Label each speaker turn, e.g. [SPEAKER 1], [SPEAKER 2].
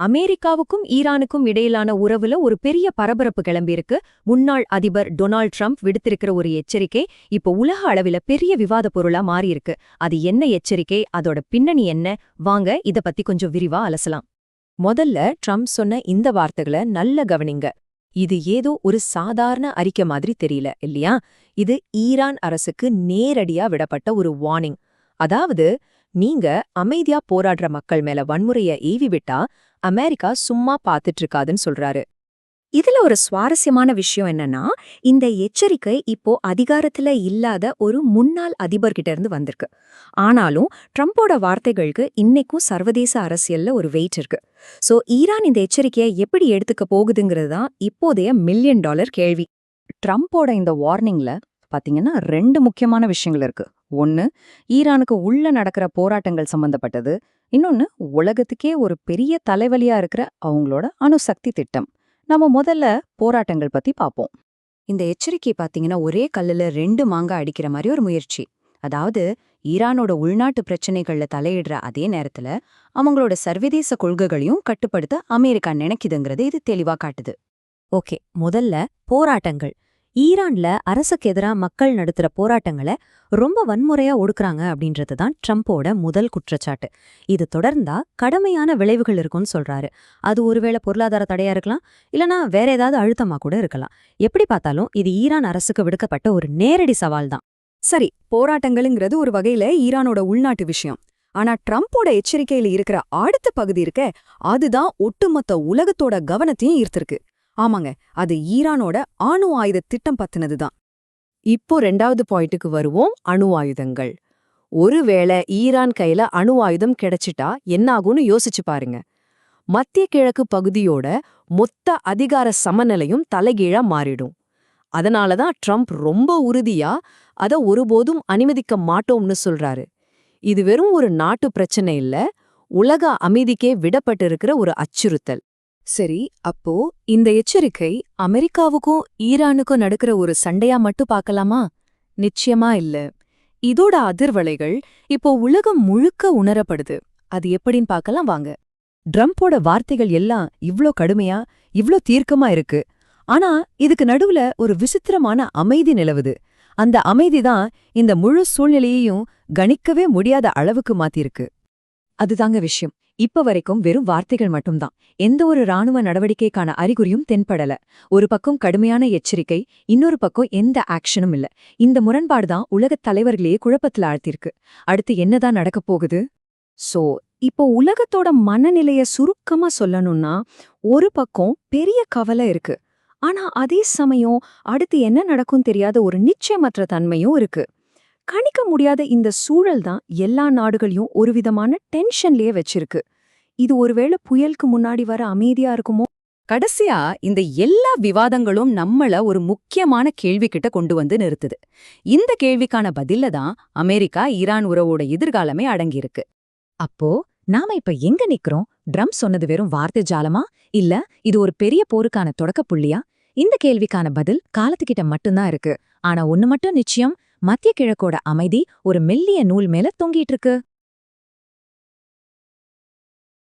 [SPEAKER 1] அமெரிக்காவுக்கும் ஈரானுக்கும் இடையிலான உறவுல ஒரு பெரிய பரபரப்பு கிளம்பியிருக்கு. முன்னாள் அதிபர் டொனால்ட் ட்ரம்ப் விடுத்திருக்கிற ஒரு எச்சரிக்கை இப்போ உலக அளவில பெரிய விவாத பொருளா மாறியிருக்கு. அது என்ன எச்சரிக்கை? அதோட பின்னணி என்ன? வாங்க இத பத்தி கொஞ்சம் விரிவா அலசலாம். முதல்ல ட்ரம்ப் சொன்ன இந்த வார்த்தைகளை நல்ல கவனிங்க. இது ஏதோ ஒரு சாதாரண அறிக்கை மாதிரி தெரியல இல்லையா? இது ஈரான் அரசுக்கு நேரடியா விடப்பட்ட ஒரு வார்னிங். அதாவது நீங்க அமைதியா போராடுற மக்கள் மேல வன்முறைய ஏவி விட்டா அமெரிக்கா சும்மா பாத்துட்டு இருக்காதுன்னு சொல்றாரு.
[SPEAKER 2] இதுல ஒரு சுவாரஸ்யமான விஷயம் என்னன்னா இந்த எச்சரிக்கை இப்போ அதிகாரத்துல இல்லாத ஒரு முன்னாள் அதிபர்கிட்ட இருந்து வந்திருக்கு. ஆனாலும் ட்ரம்போட வார்த்தைகளுக்கு இன்னைக்கும் சர்வதேச அரசியல்ல ஒரு வெயிட் இருக்கு. சோ ஈரான் இந்த எச்சரிக்கையை எப்படி எடுத்துக்க போகுதுங்கிறது தான் இப்போதைய மில்லியன் டாலர் கேள்வி.
[SPEAKER 3] ட்ரம்ப்போட இந்த வார்னிங்ல பாத்தீங்கன்னா ரெண்டு முக்கியமான விஷயங்கள் இருக்கு. ஒன்னு ஈரானுக்கு உள்ள நடக்கிற போராட்டங்கள் சம்பந்தப்பட்டது. இன்னொன்னு உலகத்துக்கே ஒரு பெரிய தலைவலியா இருக்கிற அவங்களோட அணுசக்தி திட்டம். நம்ம முதல்ல போராட்டங்கள் பத்தி பாப்போம்.
[SPEAKER 2] இந்த எச்சரிக்கை பாத்தீங்கன்னா ஒரே கல்லுல ரெண்டு மாங்காய் அடிக்கிற மாதிரி ஒரு முயற்சி. அதாவது ஈரானோட உள்நாட்டு பிரச்சனைகள்ல தலையிடுற அதே நேரத்துல அவங்களோட சர்வதேச கொள்கைகளையும் கட்டுப்படுத்த அமெரிக்கா நினைக்குதுங்கிறது இது தெளிவா காட்டுது.
[SPEAKER 1] ஓகே முதல்ல போராட்டங்கள். ஈரான்ல அரசுக்கு எதிரா மக்கள் நடத்துற போராட்டங்களை ரொம்ப வன்முறையா ஒடுக்குறாங்க அப்படின்றது தான் ட்ரம்ப்போட முதல் குற்றச்சாட்டு. இது தொடர்ந்தா கடுமையான விளைவுகள் இருக்கும்னு சொல்றாரு. அது ஒருவேளை பொருளாதார தடையா இருக்கலாம் இல்லனா வேற ஏதாவது அழுத்தமா கூட இருக்கலாம். எப்படி பார்த்தாலும் இது ஈரான் அரசுக்கு விடுக்கப்பட்ட ஒரு நேரடி சவால் தான்
[SPEAKER 3] சரி போராட்டங்கள்ங்கிறது ஒரு வகையில ஈரானோட உள்நாட்டு விஷயம். ஆனா ட்ரம்ப்போட எச்சரிக்கையில இருக்கிற அடுத்த பகுதி இருக்க அதுதான் ஒட்டுமொத்த உலகத்தோட கவனத்தையும் ஈர்த்திருக்கு. ஆமாங்க அது ஈரானோட அணு ஆயுத திட்டம் பத்தினதுதான்.
[SPEAKER 4] இப்போ ரெண்டாவது பாயிண்ட்டுக்கு வருவோம் அணு ஆயுதங்கள். ஒருவேளை ஈரான் கையில அணு ஆயுதம் கிடைச்சிட்டா என்னாகும்னு யோசிச்சு பாருங்க. மத்திய கிழக்கு பகுதியோட மொத்த அதிகார சமநிலையும் தலைகீழா மாறிடும். அதனாலதான் ட்ரம்ப் ரொம்ப உறுதியா அத ஒருபோதும் அனுமதிக்க மாட்டோம்னு சொல்றாரு. இது வெறும் ஒரு நாட்டு பிரச்சனை இல்ல உலக அமைதிக்கே விடப்பட்டிருக்கிற ஒரு அச்சுறுத்தல்.
[SPEAKER 3] சரி அப்போ இந்த எச்சரிக்கை அமெரிக்காவுக்கும் ஈரானுக்கும் நடக்கிற ஒரு சண்டையா மட்டும் பார்க்கலாமா? நிச்சயமா இல்ல. இதோட அதிர்வலைகள் இப்போ உலகம் முழுக்க உணரப்படுது. அது எப்படின்னு பார்க்கலாம் வாங்க.
[SPEAKER 1] ட்ரம்ப்போட வார்த்தைகள் எல்லாம் இவ்ளோ கடுமையா இவ்ளோ தீர்க்கமா இருக்கு. ஆனா இதுக்கு நடுவுல ஒரு விசித்திரமான அமைதி நிலவுது. அந்த அமைதிதான் இந்த முழு சூழ்நிலையையும் கணிக்கவே முடியாத அளவுக்கு மாத்திருக்கு அதுதாங்க விஷயம். இப்ப வரைக்கும் வெறும் வார்த்தைகள் மட்டும்தான். எந்த ஒரு ராணுவ நடவடிக்கைக்கான அறிகுறியும் தென்படல. ஒரு பக்கம் கடுமையான எச்சரிக்கை இன்னொரு பக்கம் எந்த ஆக்ஷனும் இல்ல. இந்த முரண்பாடுதான் உலகத் தலைவர்களையே குழப்பத்துல ஆழ்த்திருக்கு அடுத்து என்னதான் நடக்கப் போகுது?
[SPEAKER 2] சோ இப்போ உலகத்தோட மனநிலைய சுருக்கமா சொல்லணும்னா ஒரு பக்கம் பெரிய கவலை இருக்கு. ஆனா அதே சமயம் அடுத்து என்ன நடக்கும் தெரியாத ஒரு நிச்சயமற்ற தன்மையும் இருக்கு. கணிக்க முடியாத இந்த சூழல் தான் எல்லா நாடுகளையும் ஒரு விதமான டென்ஷன்லயே வச்சிருக்கு. இது ஒருவேளை புயலுக்கு முன்னாடி வர அமைதியா இருக்குமோ?
[SPEAKER 3] கடைசியா இந்த எல்லா விவாதங்களும் நம்மள ஒரு முக்கியமான கேள்விக்கிட்ட கொண்டு வந்து நிறுத்துது. இந்த கேள்விக்கான பதில்ல தான் அமெரிக்கா ஈரான் உறவோட எதிர்காலமே அடங்கியிருக்கு.
[SPEAKER 1] அப்போ நாம இப்ப எங்க நிக்கிறோம்? ட்ரம் சொன்னது வெறும் வார்த்தை ஜாலமா? இல்ல இது ஒரு பெரிய போருக்கான தொடக்க புள்ளியா? இந்த கேள்விக்கான பதில் காலத்துக்கிட்ட மட்டும்தான் இருக்கு. ஆனா ஒன்னு மட்டும் நிச்சயம் மத்திய கிழக்கோட அமைதி ஒரு மெல்லிய நூல் மேல தொங்கிட்டு இருக்கு.